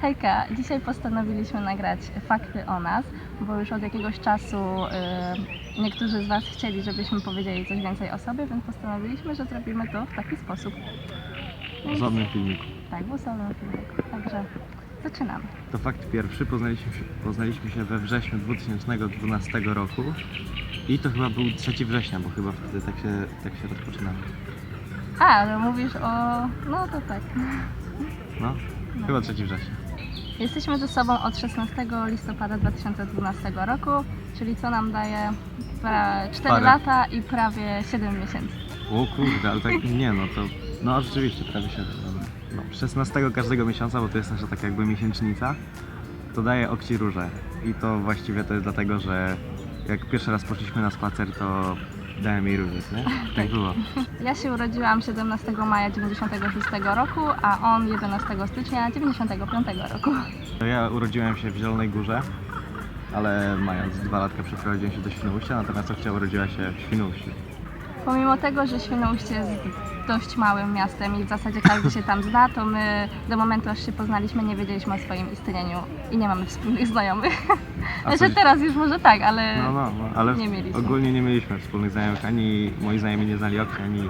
Hejka, dzisiaj postanowiliśmy nagrać fakty o nas, bo już od jakiegoś czasu y, niektórzy z Was chcieli, żebyśmy powiedzieli coś więcej o sobie, więc postanowiliśmy, że zrobimy to w taki sposób. W osobnym filmiku. Tak, w osobnym filmiku. Także zaczynamy. To fakt pierwszy, poznaliśmy się, poznaliśmy się we wrześniu 2012 roku i to chyba był 3 września, bo chyba wtedy tak się, tak się rozpoczynało. A, no mówisz o... no to tak. No, chyba 3 września. Jesteśmy ze sobą od 16 listopada 2012 roku, czyli co nam daje pra- 4 Parę. lata i prawie 7 miesięcy. O kurde, ale tak nie no to, no rzeczywiście prawie 7. No, 16 każdego miesiąca, bo to jest nasza taka jakby miesięcznica, to daje okci róże. I to właściwie to jest dlatego, że jak pierwszy raz poszliśmy na spacer, to dałem jej róże, nie? Tak było. Ja się urodziłam 17 maja 96 roku, a on 11 stycznia 95 roku. Ja urodziłem się w Zielonej Górze, ale mając dwa latka przeprowadziłem się do Świnoujścia, natomiast Okcia urodziła się w Świnoujściu. Pomimo tego, że Świnoujście jest dość małym miastem i w zasadzie każdy się tam zna, to my do momentu aż się poznaliśmy nie wiedzieliśmy o swoim istnieniu i nie mamy wspólnych znajomych. A Znaczy coś- teraz już może tak, ale No, no, no, ale nie mieliśmy. ogólnie nie mieliśmy wspólnych znajomych, ani moi znajomi nie znali Okci, ani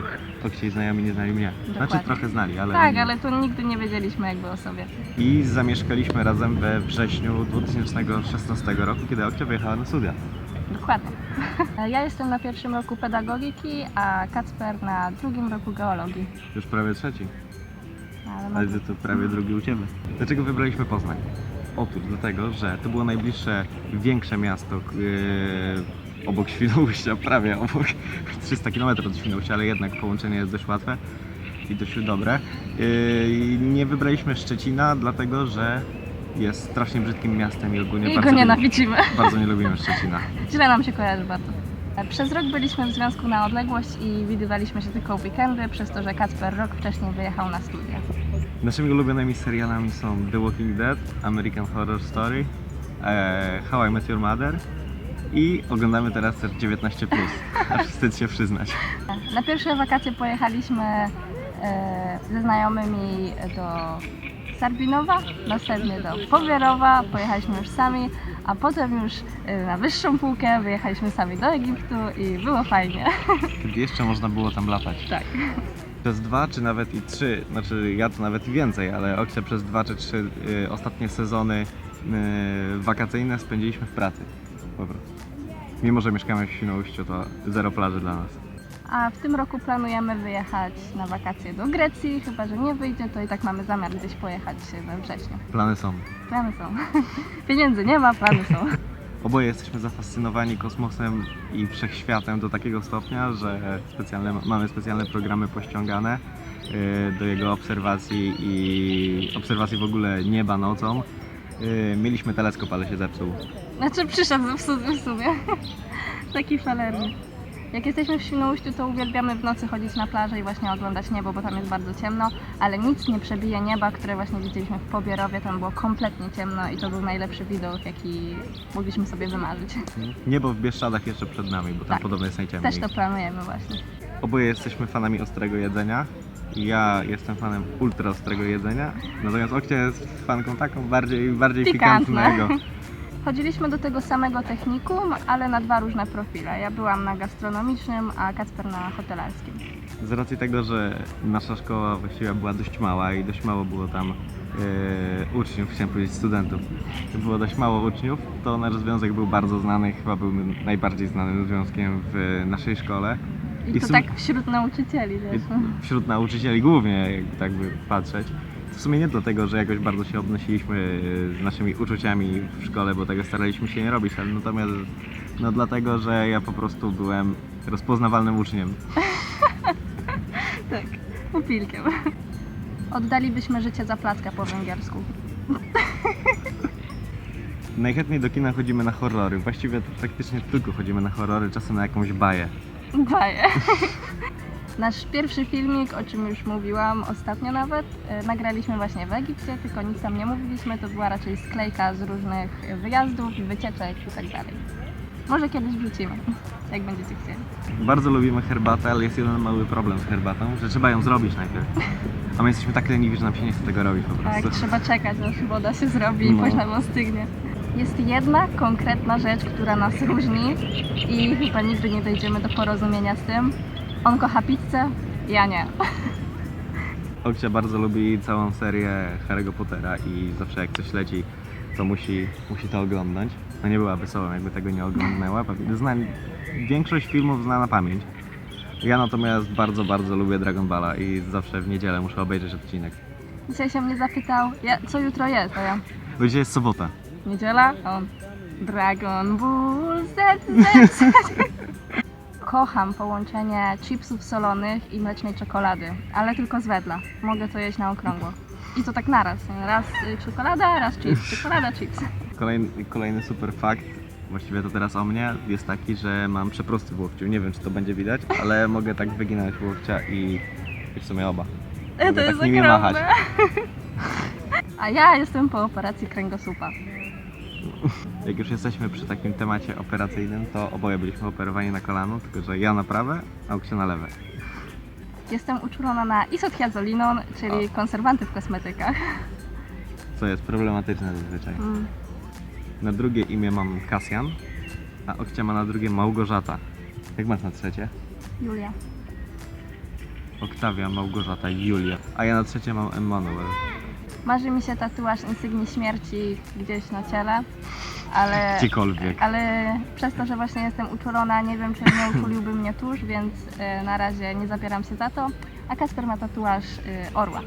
Okci znajomi nie znali mnie. Znaczy Dokładnie. trochę znali, ale... tak, ale to nigdy nie wiedzieliśmy jakby o sobie. I zamieszkaliśmy razem we wrześniu 2016 roku, kiedy Okcia wyjechała na studia. Dokładnie. Ja jestem na pierwszym roku pedagogiki, a Kacper na drugim roku geologii. Już prawie trzeci, Ale ale to prawie drugi u Ciebie. Dlaczego wybraliśmy Poznań? Otóż dlatego, że to było najbliższe większe miasto yy, obok Świnoujścia, prawie obok 300 km od Świnoujścia, ale jednak połączenie jest dość łatwe i dość dobre. Yy, nie wybraliśmy Szczecina, dlatego że jest strasznie brzydkim miastem i ogólnie I bardzo, go nie- nienawidzimy. bardzo nie lubimy Szczecina. Źle nam się kojarzy bardzo. Przez rok byliśmy w związku na odległość i widywaliśmy się tylko w weekendy, przez to, że Kacper rok wcześniej wyjechał na studia. Naszymi ulubionymi serialami są The Walking Dead, American Horror Story, e, How I Met Your Mother i oglądamy teraz też 19+, aż wstyd się przyznać. Na pierwsze wakacje pojechaliśmy e, ze znajomymi do Sarbinowa, następnie do Powierowa, pojechaliśmy już sami, a potem już e, na wyższą półkę wyjechaliśmy sami do Egiptu i było fajnie. Kiedy jeszcze można było tam latać. Tak. Przez dwa czy nawet i trzy, znaczy ja to nawet i więcej, ale Okcia przez dwa czy trzy y, ostatnie sezony y, wakacyjne spędziliśmy w pracy. Po prostu. Mimo, że mieszkamy w Świnoujściu, to zero plaży dla nas. A w tym roku planujemy wyjechać na wakacje do Grecji, chyba że nie wyjdzie, to i tak mamy zamiar gdzieś pojechać we wrześniu. Plany są. Plany są. Pieniędzy nie ma, plany są. Oboje jesteśmy zafascynowani kosmosem i wszechświatem do takiego stopnia, że specjalne, mamy specjalne programy pościągane y, do jego obserwacji i obserwacji w ogóle nieba nocą. Y, Mieliśmy teleskop, ale się zepsuł. Znaczy przyszedł w sumie. Taki falerny. Jak jesteśmy w Świnoujściu, to uwielbiamy w nocy chodzić na plażę i właśnie oglądać niebo, bo tam jest bardzo ciemno, ale nic nie przebije nieba, które właśnie widzieliśmy w Pobierowie, tam było kompletnie ciemno i to był najlepszy widok, jaki mogliśmy sobie wymarzyć. Niebo w Bieszczadach jeszcze przed nami, bo tam Tak. podobno jest najciemniej. Też to planujemy właśnie. Oboje jesteśmy fanami ostrego jedzenia. Ja jestem fanem ultra ostrego jedzenia, natomiast Okcia jest fanką taką bardziej, bardziej Pikantne. pikantnego. Chodziliśmy do tego samego technikum, ale na dwa różne profile. Ja byłam na gastronomicznym, a Kacper na hotelarskim. Z racji tego, że nasza szkoła właściwie była dość mała i dość mało było tam e, uczniów, chciałem powiedzieć studentów, było dość mało uczniów, to nasz związek był bardzo znany, chyba był najbardziej znanym związkiem w naszej szkole. I, I to sum- tak wśród nauczycieli. I Wśród nauczycieli głównie, jakby tak by patrzeć. W sumie nie dlatego, że jakoś bardzo się obnosiliśmy e, z naszymi uczuciami w szkole, bo tego staraliśmy się nie robić, ale natomiast no dlatego, że ja po prostu byłem rozpoznawalnym uczniem. Tak, pupilkiem. Oddalibyśmy życie za placka po węgiersku. Najchętniej do kina chodzimy na horrory. Właściwie to praktycznie tylko chodzimy na horrory, czasem na jakąś baję. Baję. Nasz pierwszy filmik, o czym już mówiłam ostatnio nawet, e, nagraliśmy właśnie w Egipcie, tylko nic tam nie mówiliśmy, to była raczej sklejka z różnych wyjazdów, wycieczek i tak dalej. Może kiedyś wrzucimy, jak będziecie chcieli. Bardzo lubimy herbatę, ale jest jeden mały problem z herbatą, że trzeba ją zrobić najpierw. A my jesteśmy tak leniwi, że nam się nie chce tego robić po Tak, prostu. trzeba czekać, aż woda się zrobi i No. później nam ostygnie. Jest jedna konkretna rzecz, która nas różni i chyba nigdy nie dojdziemy do porozumienia z tym. On kocha pizzę, ja nie. Okcia bardzo lubi całą serię Harry'ego Pottera i zawsze jak coś leci, to musi, musi to oglądać. No nie byłaby sobą, jakby tego nie oglądnęła. Pewnie Zna, większość filmów zna na pamięć. Ja natomiast bardzo, bardzo lubię Dragon Balla i zawsze w niedzielę muszę obejrzeć odcinek. Dzisiaj się mnie zapytał, ja, co jutro jest, a ja Bo dzisiaj jest sobota. niedziela, a on Dragon Ball Z, Z, Z. Kocham połączenie chipsów solonych i mlecznej czekolady, ale tylko z wedla. Mogę to jeść na okrągło. I to tak naraz. Raz y, czekolada, raz chips, czekolada, chips. Kolejny, kolejny super fakt, właściwie to teraz o mnie, jest taki, że mam przeprosty w łokciu. Nie wiem, czy to będzie widać, ale mogę tak wyginać łokcia i, i w sumie oba. E, Mogę To jest tak nimi machać. A ja jestem po operacji kręgosłupa. Jak już jesteśmy przy takim temacie operacyjnym, to oboje byliśmy operowani na kolano, tylko że ja na prawe, a Oksia na lewe. Jestem uczulona na isothiazolinon, czyli konserwanty w kosmetykach. Co jest problematyczne zazwyczaj. Mm. Na drugie imię mam Kasjan, a Okcia ma na drugie Małgorzata. Jak masz na trzecie? Julia. Oktawia, Małgorzata, Julia. A ja na trzecie mam Emmanuel. Marzy mi się tatuaż insygni śmierci gdzieś na ciele, ale, Gdziekolwiek. ale przez to, że właśnie jestem uczulona, nie wiem, czy nie uczuliłby mnie tuż, więc y, na razie nie zabieram się za to. A Kasper ma tatuaż y, orła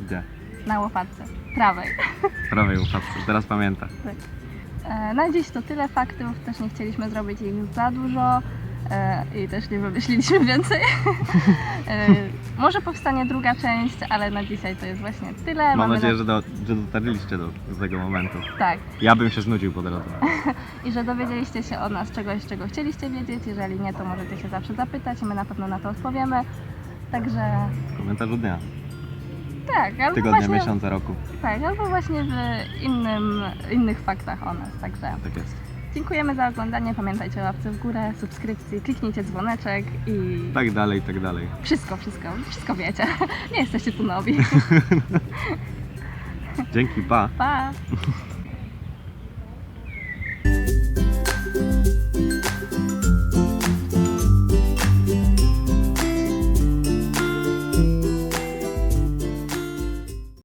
Gdzie? na łopatce prawej. W prawej łopatce. Teraz pamiętam. E, Na dziś to tyle faktów, też nie chcieliśmy zrobić ich za dużo i też nie wymyśliliśmy więcej. E, Może powstanie druga część, ale na dzisiaj to jest właśnie tyle. Mam Mamy nadzieję, na- że, do, że dotarliście do, do tego momentu. Tak, Ja bym się znudził po drodze. i że dowiedzieliście się od nas czegoś, czego chcieliście wiedzieć. Jeżeli nie, to możecie się zawsze zapytać i my na pewno na to odpowiemy. Także Komentarzu dnia. tak, albo Tygodnia, właśnie, miesiąca, roku. tak, albo właśnie w innym, innych faktach o nas. Także Tak jest. Dziękujemy za oglądanie. Pamiętajcie o łapce w górę, subskrypcji, kliknijcie dzwoneczek i Tak dalej, tak dalej. Wszystko, wszystko, wszystko wiecie. Nie jesteście tu nowi. Dzięki, pa. Pa!